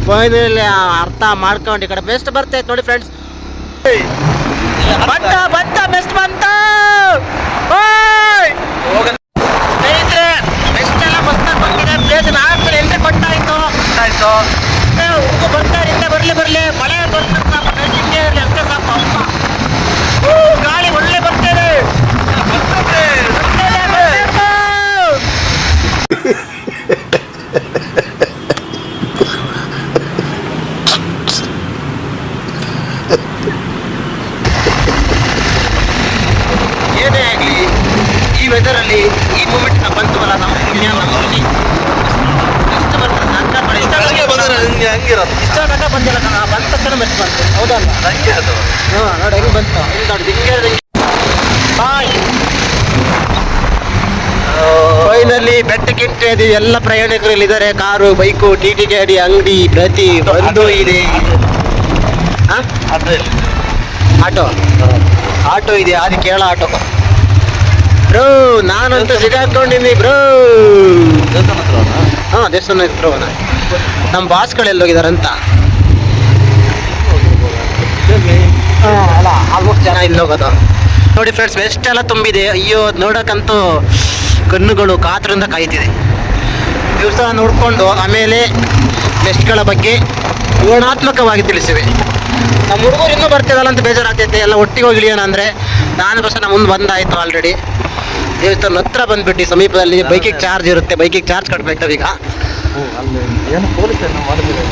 [SPEAKER 1] ಫೈನಲಿ ಅರ್ಥ ಮಾಡ್ಕೊಂಡು ಈ ಕಡೆ ಬೆಸ್ಟ್ ಬರ್ತೈತೆ ನೋಡಿ ಫ್ರೆಂಡ್ಸ್ ಬಂತ ಬಂತ ಬೆಸ್ಟ್ ಬಂತ! ಸ್ನೇಹಿತರೆ ಬೆಸ್ಟ್ ಎಲ್ಲ ಮಸ್ತ್ ಬಂದಿದೆ. ಪ್ಲೇಸ್ ನಾಲ್ಕು ಎಂಟ್ರಿ ಕೊಟ್ಟಾಯ್ತು
[SPEAKER 5] ಆಯ್ತು.
[SPEAKER 1] ಹುಡುಗ ಬರ್ತಾ ಹಿಂದೆ ಬರಲಿ ಬರಲಿ. ಮಳೆ ಬರ್ತಾರೆ ಸಾಕು. ಬೆಸ್ಟ್ ಹಿಂಗೆ ಇರ್ಲಿ, ಅಷ್ಟೇ ಅಪ್ಪ. ಗಾಳಿ ಒಳ್ಳೆ
[SPEAKER 5] ಬರ್ತೇನೆ. ಹಂಗಿರೋದು.
[SPEAKER 1] ಇಷ್ಟ ತನಕ ಬಂದಿಲ್ಲ ಕಣ. ಬಂದ ತಕ್ಷಣ ಮೆಸ್ ಬಂತು ಹೌದಲ್ಲ
[SPEAKER 5] ಹಂಗೆ ಅದು.
[SPEAKER 1] ಹಾಂ ನೋಡಿ ಹೆಂಗೆ ಬಂತು. ಇಲ್ಲಿ ನೋಡಿ ಹಿಂಗೆ ಬಾಯ್ ಫೈನಲಿ ಬೆಟ್ಟಕ್ಕಿಂತ ಇದು. ಎಲ್ಲ ಪ್ರಯಾಣಿಕರು ಇಲ್ಲಿದ್ದಾರೆ. ಕಾರು ಬೈಕು ಟಿ ಟಿ ಗಾಡಿ ಅಂಗಡಿ ಪ್ರತಿ ಬಂದು ಇದೆ. ಹಾಂ? Auto auto. ಇದೆ. ಅದು ಕೇಳ ಆಟೋ. ಬ್ರೋ ನಾನಂತೂ ಸಿಗಾಕೊಂಡಿನಿ ಬ್ರೋ.
[SPEAKER 5] ದೇವಸ್ಥಾನ ಹತ್ರನಾ?
[SPEAKER 1] ಹಾಂ ದೇವಸ್ಥಾನ ಬ್ರೋ ನಮ್ಮ ಬಾಸ್ ಕಡೆ ಎಲ್ಲ ಹಾಂ. ಅಲ್ಲ ಆಲ್ಮೋಸ್ಟ್ ಜನ ಇಲ್ಲಿ ಹೋಗೋದು. ನೋಡಿ ಫ್ರೆಂಡ್ಸ್ ಎಷ್ಟೆಲ್ಲ ತುಂಬಿದೆ. ಅಯ್ಯೋ ನೋಡೋಕ್ಕಂತೂ ಕಣ್ಣುಗಳು ಕಾತರಿಂದ ಕಾಯ್ತಿದೆ. ದಿವಸ ನೋಡಿಕೊಂಡು ಆಮೇಲೆ ವೆಸ್ಟ್ಗಳ ಬಗ್ಗೆ ವಿವರಣಾತ್ಮಕವಾಗಿ ತಿಳಿಸಿವೆ. ನಮ್ಮ ಹುಡುಗರು ಇನ್ನೂ ಬರ್ತಿದಲ್ಲ ಅಂತ ಬೇಜಾರಾಗ್ತೈತೆ. ಎಲ್ಲ ಒಟ್ಟಿಗೆ ಹೋಗಿ ಇಳಿಯೋಣ ಅಂದರೆ ನಾನು ಬಸ್ ನಮ್ಮ ಮುಂದೆ ಬಂದಾಯಿತು ಆಲ್ರೆಡಿ ದೇವಸ್ಥಾನ ಹತ್ರ ಬಂದುಬಿಟ್ಟು ಸಮೀಪದಲ್ಲಿ ಬೈಕಿಗೆ ಚಾರ್ಜ್ ಇರುತ್ತೆ. ಬೈಕಿಗೆ ಚಾರ್ಜ್ ಕಟ್ಬೇಕು ಈಗ?
[SPEAKER 5] ಅಲ್ಲಿ. ಏನು ಪೊಲೀಸ್ ಏನು ಮಾಡಿದ್ರೆ?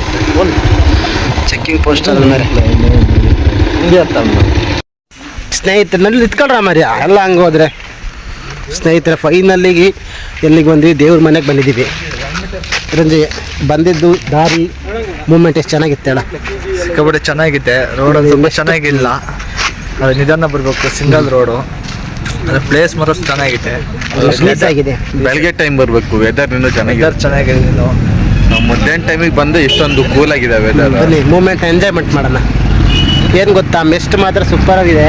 [SPEAKER 1] ಚೆಕ್ಕಿಂಗ್ ಪೋಸ್ಟ್
[SPEAKER 5] ಹಿಂಗೆ
[SPEAKER 1] ಸ್ನೇಹಿತರಲ್ಲಿ ನಿತ್ಕೊಳ್ರ ಮರಿ ಎಲ್ಲ ಹಂಗೆ ಹೋದ್ರೆ. ಸ್ನೇಹಿತರ ಫೈನಲ್ಲಿಗೆ ಎಲ್ಲಿಗೆ ಬಂದ್ವಿ? ದೇವ್ರ ಮನೆಗೆ ಬಂದಿದ್ದೀವಿ. ರಂಜಿ ಬಂದಿದ್ದು ದಾರಿ ಮೂಮೆಂಟ್ ಎಷ್ಟು ಚೆನ್ನಾಗಿತ್ತು ಅಣ್ಣ
[SPEAKER 5] ಸಿಕ್ಕಾಪಟ್ಟೆ ಚೆನ್ನಾಗಿದೆ. ರೋಡ್ ತುಂಬ ಚೆನ್ನಾಗಿಲ್ಲ. ಅದು ನಿಧಾನ ಬರಬೇಕು ಸಿಂಗಲ್ ರೋಡು ಅದು ಪ್ಲೇಸ್ ಮಾತ್ರ ಚೆನ್ನಾಗಿದೆ.
[SPEAKER 1] ಆಗಿದೆ.
[SPEAKER 10] ಬೆಳಗ್ಗೆ ಟೈಮ್ ಬರಬೇಕು. ವೆದರ್ ಇನ್ನೂ ಚೆನ್ನಾಗಿದೆ.
[SPEAKER 5] ಚೆನ್ನಾಗಿದೆ
[SPEAKER 10] ಮಧ್ಯಾಹ್ನ ಟೈಮಿಗೆ ಬಂದು ಇಷ್ಟೊಂದು ಕೂಲ್ ಆಗಿದೆ ವೆದರ್
[SPEAKER 1] ಬನ್ನಿ ಮೂಮೆಂಟ್ ಎಂಜಾಯ್ಮೆಂಟ್ ಮಾಡೋಣ. ಏನು ಗೊತ್ತಾ ಮೆಸ್ಟ್ ಮಾತ್ರ ಸೂಪರ್ ಆಗಿದೆ.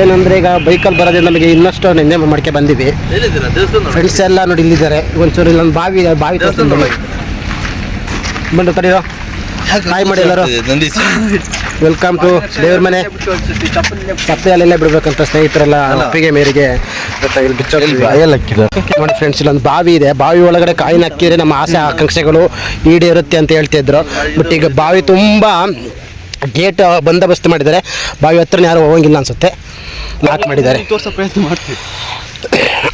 [SPEAKER 1] ಏನಂದ್ರೆ ಈಗ ಬೈಕಲ್ಲಿ ಬರೋದೇ ನಮಗೆ ಇನ್ನಷ್ಟು ಎಂಜಾಯ್ ಮಾಡ್ಕೆ ಬಂದಿವಿ. ಫ್ರೆಂಡ್ಸ್ ಎಲ್ಲ ನೋಡಿ ಇಲ್ಲಿದ್ದಾರೆ. ಒಂಚೂರು ಇಲ್ಲೊಂದು ಬಾವಿ ಇದೆ, ಬಾವಿ ಬನ್ನಿ. ಬಂದು ಕರೀರೋ ಹಾಯ್ ಮಾಡಿ ಎಲ್ಲರೂ. ವೆಲ್ಕಮ್ ಟು ದೇವ್ರ ಮನೆ. ಮತ್ತೆ ಅಲ್ಲೆಲ್ಲ ಬಿಡ್ಬೇಕಂತ ಸ್ನೇಹಿತರೆಲ್ಲ ಒಪ್ಪಿಗೆ ಮೇರೆಗೆ. ನೋಡಿ ಫ್ರೆಂಡ್ಸ್ ಇಲ್ಲೊಂದು ಬಾವಿ ಇದೆ. ಬಾವಿ ಒಳಗಡೆ ಕಾಯಿನ ಹಾಕಿದ್ರೆ ನಮ್ಮ ಆಸೆ ಆಕಾಂಕ್ಷೆಗಳು ಈಡೇರುತ್ತೆ ಅಂತ ಹೇಳ್ತಿದ್ರು ಬಟ್ ಈಗ ಬಾವಿ ತುಂಬ ಗೇಟ್ ಬಂದೋಬಸ್ತ್ ಮಾಡಿದ್ದಾರೆ. ಬಾವಿ ಹತ್ರ ಯಾರು ಹೋಗಂಗಿಲ್ಲ ಅನ್ಸುತ್ತೆ. ಲಾಕ್ ಮಾಡಿದ್ದಾರೆ.
[SPEAKER 5] ಅಲ್ಲಿ ಪ್ರಯತ್ನ ಮಾಡ್ತೀವಿ.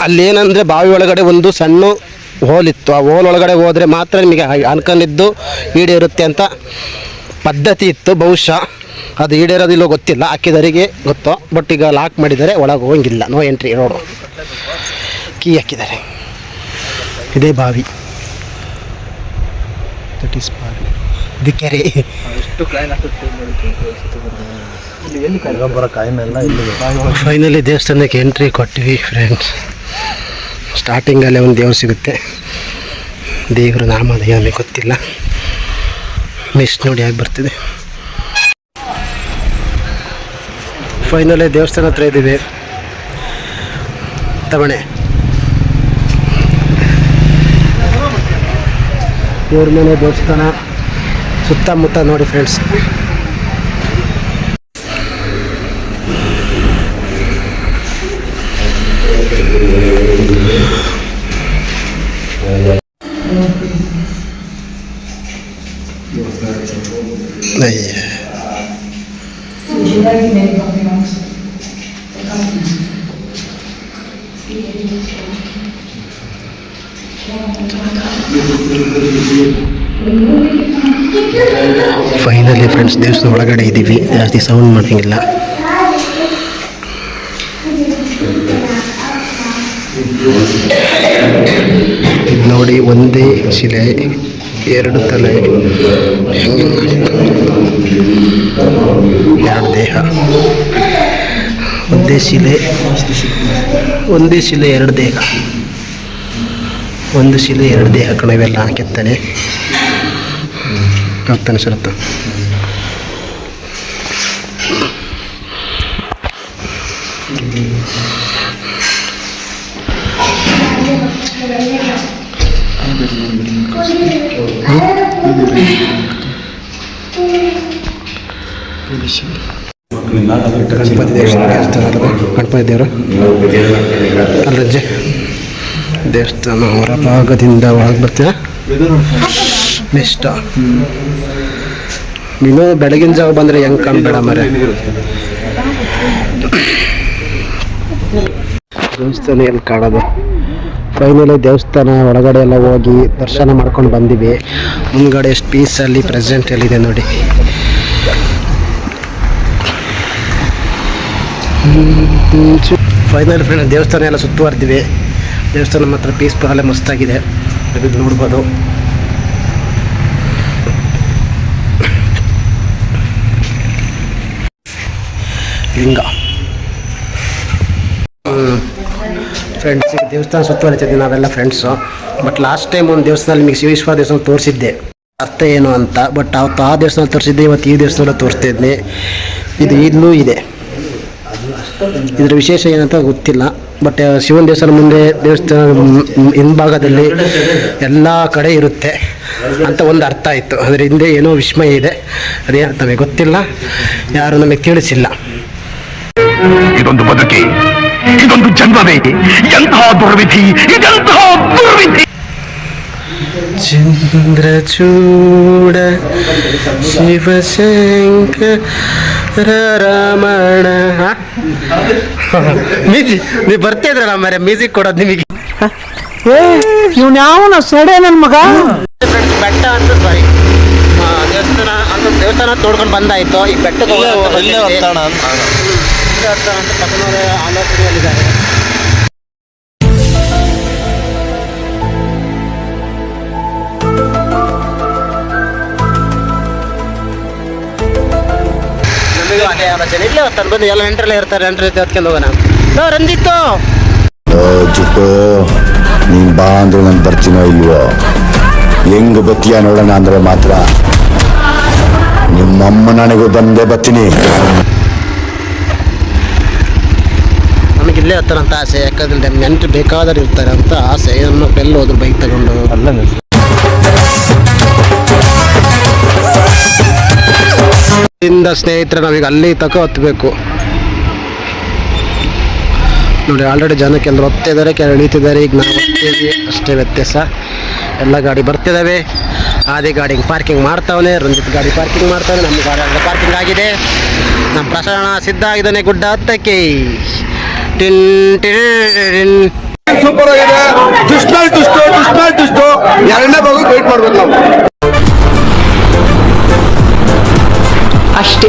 [SPEAKER 1] ಅಲ್ಲೇನಂದರೆ ಬಾವಿ ಒಳಗಡೆ ಒಂದು ಸಣ್ಣ ಹೋಲ್ ಇತ್ತು ಆ ಹೋಲ್ ಒಳಗಡೆ ಹೋದರೆ ಮಾತ್ರ ನಿಮಗೆ ಅನ್ಕೊಂಡಿದ್ದು ಈಡೇರುತ್ತೆ ಅಂತ ಪದ್ಧತಿ ಇತ್ತು. ಬಹುಶಃ ಅದು ಈಡೇರೋದಿಲ್ಲೋ ಗೊತ್ತಿಲ್ಲ. ಹಾಕಿದರಿಗೆ ಗೊತ್ತು. ಬಟ್ ಈಗ ಲಾಕ್ ಮಾಡಿದ್ದಾರೆ ಒಳಗೆ ಹೋಗಿಲ್ಲ ನೋ ಎಂಟ್ರಿ ರೋಡು ಕೀ ಹಾಕಿದ್ದಾರೆ. ಇದೇ ಬಾವಿ. ದಟ್ ಈಸ್ ಬಾವಿ ಇದು ಕೆರೆ. ಫೈನಲಿ ದೇವಸ್ಥಾನಕ್ಕೆ ಎಂಟ್ರಿ ಕೊಟ್ಟಿವಿ ಫ್ರೆಂಡ್ಸ್ ಸ್ಟಾರ್ಟಿಂಗಲ್ಲೇ ಒಂದು ದೇವ್ರು ಸಿಗುತ್ತೆ. ದೇವರ ನಾಮದ ನಮಗೆ ಗೊತ್ತಿಲ್ಲ. ಮಿಸ್ಟ್ ನೋಡಿ ಆಗಿ ಬರ್ತಿದೆ. ಫೈನಲೇ ದೇವಸ್ಥಾನ ಹತ್ರ ಇದ್ದೀವಿ. ತವಣೆ. ದೇವ್ರ ಮನೆ ದೇವಸ್ಥಾನ ಸುತ್ತಮುತ್ತ ನೋಡಿ ಫ್ರೆಂಡ್ಸ್ ಅಯ್ಯ ಫೈನಲಿ ದೇವಸ್ಥಾನ ಒಳಗಡೆ ಇದ್ದೀವಿ ಜಾಸ್ತಿ ಸೌಂಡ್ ಮಾಡೋಂಗಿಲ್ಲ ನೋಡಿ ಒಂದೇ ಶಿಲೆ, ಎರಡು ತಲೆ, ಎರಡು ದೇಹ. ಒಂದೇ ಶಿಲೆ ಒಂದೇ ಶಿಲೆ, ಎರಡು ದೇಹ. ಒಂದು ಶಿಲೆ, ಎರಡು ದೇಹ ಕಣವೆಲ್ಲ ಕೆತ್ತನೆ. ಕೆತ್ತನೆ ಶರತ್ತು. ಗಣಪತಿ ದೇವಸ್ಥಾನ ಗಣಪತಿ ದೇವರು ಅಲ್ಲಜ್ಜೆ ದೇವಸ್ಥಾನ ಹೊರ ಭಾಗದಿಂದ ಒಳಗೆ ಬರ್ತೀರಾ? ನೆಕ್ಸ್ಟ್ ಇನ್ನೂ ಬೆಳಗಿನ ಜಾವ ಬಂದರೆ ಹೆಂಗೆ ಕಾಣಬೇಡ ಮರೆ ದೇವಸ್ಥಾನ ಎಲ್ಲಿ ಕಾಣೋದು? ಫೈನಲಿ ದೇವಸ್ಥಾನ ಒಳಗಡೆ ಎಲ್ಲ ಹೋಗಿ ದರ್ಶನ ಮಾಡ್ಕೊಂಡು ಬಂದಿವಿ. ಮುಂದ್ಗಡೆ ಎಷ್ಟು ಪೀಸಲ್ಲಿ ಪ್ರೆಸೆಂಟ್ ಎಲ್ಲಿದೆ ನೋಡಿ. ಫೈನಲ್ ಫ್ರೆಂಡ್ ದೇವಸ್ಥಾನ ಎಲ್ಲ ಸುತ್ತುವರೆದಿವೆ. ದೇವಸ್ಥಾನ ಮಾತ್ರ ಪೀಸ್ಫುಲ್ ಅಲ್ಲೇ ಮಸ್ತಾಗಿದೆ. ಇದು ನೋಡ್ಬೋದು. ಲಿಂಗ. ಫ್ರೆಂಡ್ಸ್ ದೇವಸ್ಥಾನ ಸುತ್ತುವರಿತಿದ್ವಿ ನಾವೆಲ್ಲ ಫ್ರೆಂಡ್ಸು ಬಟ್ ಲಾಸ್ಟ್ ಟೈಮ್ ಒಂದು ದೇವಸ್ಥಾನ ನಿಮಗೆ ಶಿವೇಶ್ವರ ದೇವಸ್ಥಾನ ತೋರಿಸಿದ್ದೆ. ಅರ್ಥ ಏನು ಅಂತ. ಬಟ್ ಅವತ್ತು ಆ ದೇವಸ್ಥಾನ ತೋರಿಸಿದ್ದೆ, ಇವತ್ತು ಈ ದೇವಸ್ಥಾನ ತೋರಿಸ್ತಿದ್ದೆ ಇದು ಇಲ್ಲೂ ಇದೆ. ಇದರ ವಿಶೇಷ ಏನಂತ ಗೊತ್ತಿಲ್ಲ ಬಟ್ ಶಿವನ ದೇವಸ್ಥಾನ ಮುಂದೆ ದೇವಸ್ಥಾನ ಹಿಂಭಾಗದಲ್ಲಿ ಎಲ್ಲ ಕಡೆ ಇರುತ್ತೆ ಅಂತ ಒಂದು ಅರ್ಥ ಆಯಿತು. ಅದರ ಹಿಂದೆ ಏನೋ ವಿಸ್ಮಯ ಇದೆ ಅದೇ ನಮಗೆ ಗೊತ್ತಿಲ್ಲ, ಯಾರು ನಮಗೆ ತಿಳಿಸಿಲ್ಲ.
[SPEAKER 10] ಇದೊಂದು ಬದುಕಿ, ಇದೊಂದು ಜನ್ಮವೇ, ಎಂತಹ ದುರ್ವಿಧಿ, ಇದೆಂತಹ ದುರ್ವಿಧಿ.
[SPEAKER 1] ಚಂದ್ರಚೂಡ ಶಿವಶಂಕರ ರಮಣ ಮ್ಯೂಸಿಕ್ ನೀವು ಬರ್ತಿದ್ರಲ್ಲ ಮರೆ ಮ್ಯೂಸಿಕ್ ಕೊಡೋದು ನಿಮಗೆ.
[SPEAKER 4] ಇವ್ನು ಯಾವನ ಸಡೆ ನನ್ನ ಮಗ?
[SPEAKER 1] ಬೆಟ್ಟ ಅಂತ ಸಾರಿ ದೇವಸ್ಥಾನ ಅಂತ ದೇವಸ್ಥಾನ ನೋಡ್ಕೊಂಡು ಬಂದಾಯ್ತು. ಈ ಬೆಟ್ಟಕ್ಕೆ ಅಂತ ಅಂತ. ಪಕ್ಕನವರೇ ಆಲೋಚನೆಯಲ್ಲಿದ್ದಾರೆ. ಅದೇ ಆಲೋಚನೆ. ಇಲ್ಲೇ ಹೊತ್ತಾನೆ ಬಂದು ಎಲ್ಲ ನೆಂಟ್ರೆಲ್ಲ ಇರ್ತಾರೆ ನೆಂಟ್ರ ಜೊತೆ ಹೊತ್ಕೊಂಡು ಹೋಗೋಣ ಲೋ, ರಂಜಿತ್ತು!
[SPEAKER 6] ಚಿಕ್ಕು ನೀನ್ ಬಾ ಅಂದ್ರೆ ನಾನು ಬರ್ತೀನೋ ಇಲ್ವೋ? ಹೆಂಗ್ ಬತ್ತೀಯ ನೋಡೋಣ ಅಂದ್ರೆ ಮಾತ್ರ. ನಿಮ್ಮಮ್ಮ ನನಗೂ ಬಂದೇ ಬರ್ತೀನಿ.
[SPEAKER 1] ನಮಗೆ ಇಲ್ಲೇ ಹತ್ತಾರಂತ ಆಸೆ ಯಾಕಂದ್ರೆ ನೆಂಟು ಬೇಕಾದ್ರೆ ಇರ್ತಾರೆ ಅಂತ ಆಸೆ. ನಮ್ಮ ಬೆಲ್ಲ ಹೋದ್ರು ಬೈಕ್ ತಗೊಂಡು. ಇಂದ ಸ್ನೇಹಿತರೆ, ನಾವೀಗ ಅಲ್ಲಿ ತಕ ಹತ್ತಬೇಕು ನೋಡಿ ಆಲ್ರೆಡಿ ಜನ ಕೆಲವರು ಹೊತ್ತಿದ್ದಾರೆ ಕೆಲವರು ಇಳಿತಿದ್ದಾರೆ, ಈಗ ನಾವು ಹೋಗ್ತೀವಿ ಅಷ್ಟೇ ವ್ಯತ್ಯಾಸ. ಎಲ್ಲ ಗಾಡಿ ಬರ್ತಿದ್ದಾವೆ ಆದಿ ಗಾಡಿ ಪಾರ್ಕಿಂಗ್ ಮಾಡ್ತಾವನೆ, ರಂಜಿತ್ ಗಾಡಿ ಪಾರ್ಕಿಂಗ್ ಮಾಡ್ತಾವೆ ನಮ್ಮ ಗಾಡಿ ಎಲ್ಲ ಪಾರ್ಕಿಂಗ್ ಆಗಿದೆ. ನಮ್ಮ ಪ್ರಸರಣ ಸಿದ್ಧ ಆಗಿದ್ದಾನೆ ಗುಡ್ಡ ಹತ್ತಕ್ಕೆ. ಟಿನ್ ಟಿನ್
[SPEAKER 6] ಸೂಪರ್ ಆಗಿದೆ. ಎರಡನೇ ಭಾಗ ವೇಟ್ ಮಾಡ್ಬೇಕು ನಾವು. ಅಷ್ಟೇ.